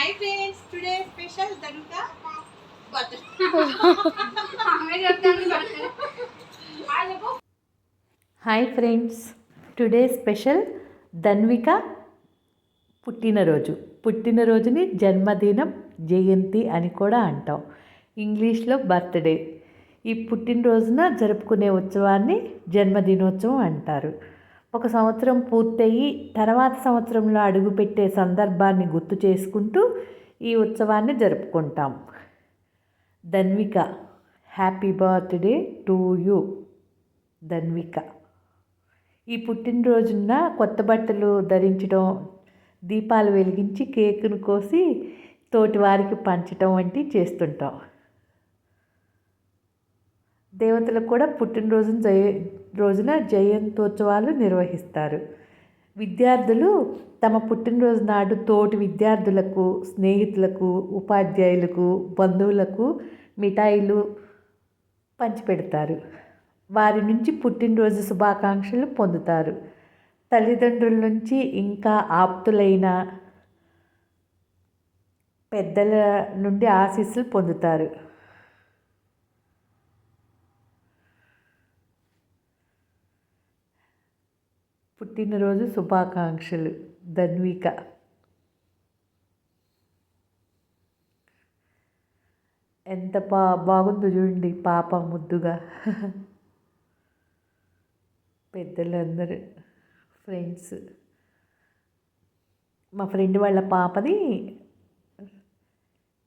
Hi friends today special Dhanvika hi friends today special Dhanvika పుట్టినరోజు. పుట్టినరోజుని జన్మదినం జయంతి అని కూడా అంటాం. ఇంగ్లీష్లో బర్త్డే ఈ పుట్టినరోజున జరుపుకునే ఉత్సవాన్ని జన్మదినోత్సవం అంటారు. ఒక సంవత్సరం పూర్తయి తర్వాత సంవత్సరంలో అడుగుపెట్టే సందర్భాన్ని గుర్తు చేసుకుంటూ ఈ ఉత్సవాన్ని జరుపుకుంటాం. Dhanvika happy birthday to you. Dhanvika. ఈ పుట్టినరోజున కొత్త బట్టలు ధరించడం దీపాలు వెలిగించి కేకును కోసి తోటి వారికి పంచడం వంటివి చేస్తుంటాం. దేవతలకు కూడా పుట్టినరోజున జయ రోజున జయంతోత్సవాలు నిర్వహిస్తారు. విద్యార్థులు తమ పుట్టినరోజు నాడు తోటి విద్యార్థులకు స్నేహితులకు ఉపాధ్యాయులకు బంధువులకు మిఠాయిలు పంచిపెడతారు. వారి నుంచి పుట్టినరోజు శుభాకాంక్షలు పొందుతారు. తల్లిదండ్రుల నుంచి ఇంకా ఆప్తులైన పెద్దల నుండి ఆశీస్సులు పొందుతారు. పుట్టినరోజు శుభాకాంక్షలు ధన్విక. ఎంత బా బాగుందో చూడండి పాప ముద్దుగా. పెద్దలందరూ ఫ్రెండ్స్. మా ఫ్రెండ్ వాళ్ళ పాపది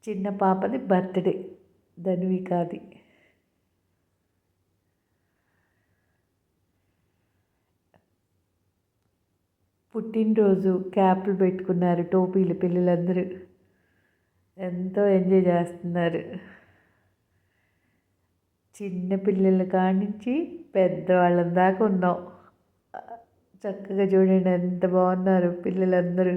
చిన్న పాపది బర్త్డే ధన్వికాది. పుట్టినరోజు క్యాప్లు పెట్టుకున్నారు టోపీలు పిల్లలందరూ. ఎంతో ఎంజాయ్ చేస్తున్నారు. చిన్న పిల్లల కానించి పెద్దవాళ్ళం దాకా ఉన్నాం. చక్కగా చూడండి ఎంత బాగున్నారు పిల్లలందరూ.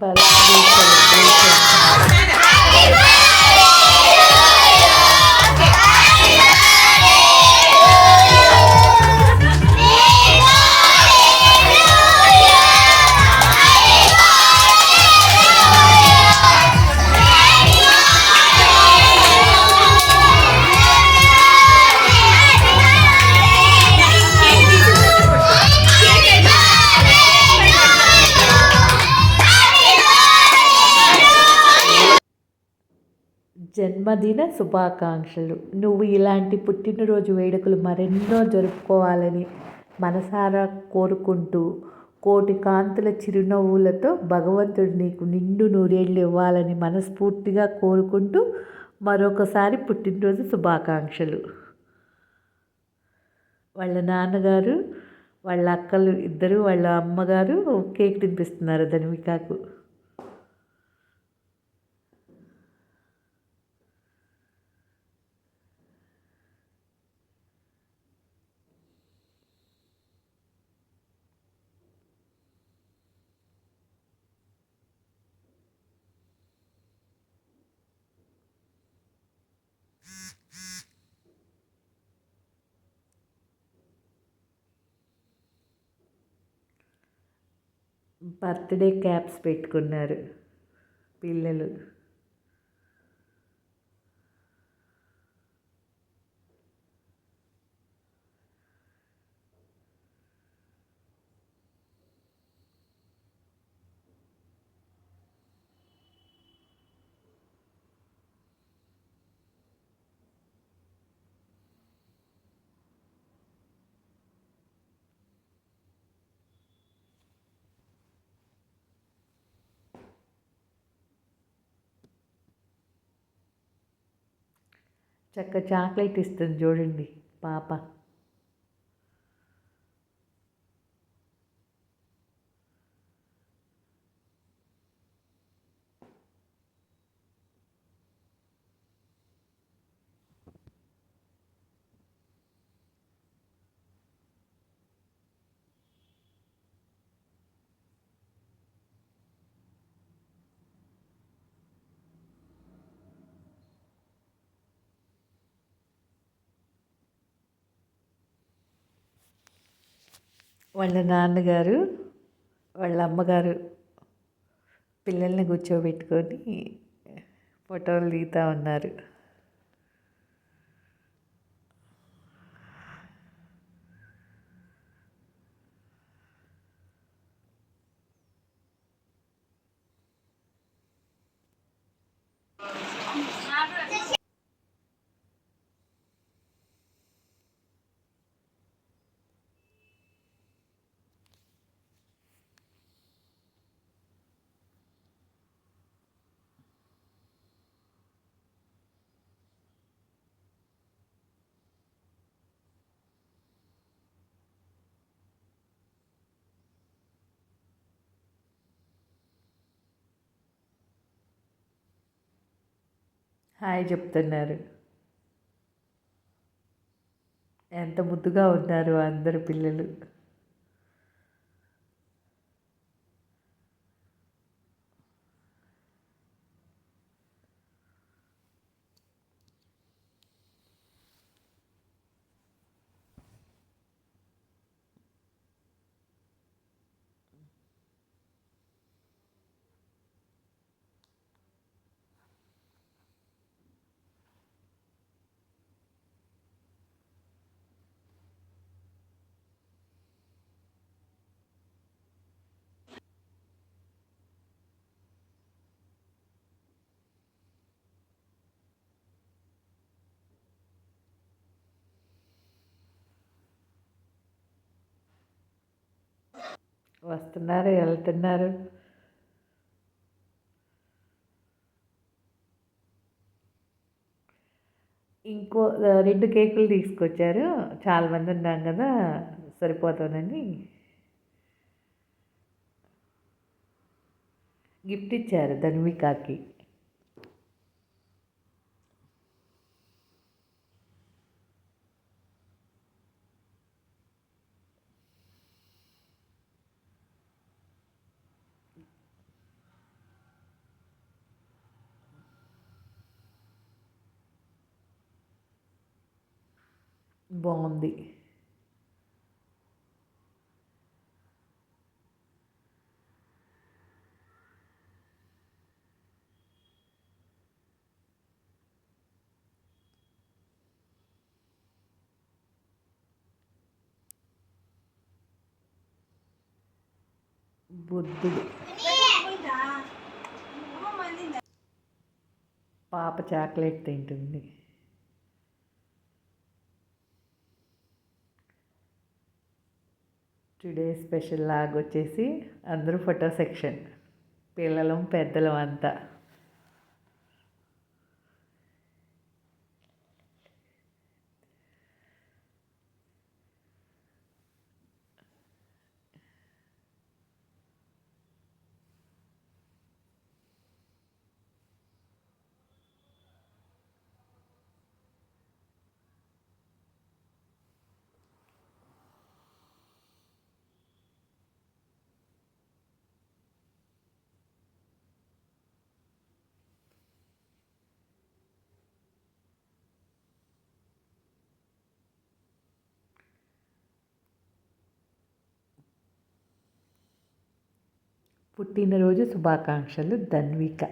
బర్త్డే సెలబ్రేషన్ జన్మదిన శుభాకాంక్షలు. నువ్వు ఇలాంటి పుట్టినరోజు వేడుకలు మరెన్నో జరుపుకోవాలని మనసారా కోరుకుంటూ కోటి కాంతుల చిరునవ్వులతో భగవంతుడు నీకు నిండు నూరేళ్ళు ఇవ్వాలని మనస్ఫూర్తిగా కోరుకుంటూ మరొకసారి పుట్టినరోజు శుభాకాంక్షలు. వాళ్ళ నాన్నగారు వాళ్ళ అక్కలు ఇద్దరు వాళ్ళ అమ్మగారు కేక్ తినిపిస్తున్నారు ధన్వికాకు. బర్త్డే క్యాప్స్ పెట్టుకున్నారు పిల్లలు. చక్క చాక్లెట్ ఇస్తుంది చూడండి పాప. వాళ్ళ నాన్నగారు వాళ్ళ అమ్మగారు పిల్లల్ని కూర్చోబెట్టుకొని ఫోటోలు దిగుతూ ఉన్నారు. హాయ్ చెప్తున్నారు. ఎంత ముద్దుగా ఉన్నారు అందరు పిల్లలు. వస్తున్నారు వెళ్తున్నారు. ఇంకో రెండు కేకులు తీసుకొచ్చారు. చాలామంది ఉన్నాం కదా సరిపోతుందని గిఫ్ట్ ఇచ్చారు ధన్వికాకి. బాగుంది. బుద్ధుడు. పాప చాక్లెట్ తింటుంది. టుడే స్పెషల్ లాగా వచ్చేసి అందరూ ఫోటో సెక్షన్. పిల్లలం పెద్దలం అంతా. పుట్టినరోజు శుభాకాంక్షలు ధన్విక.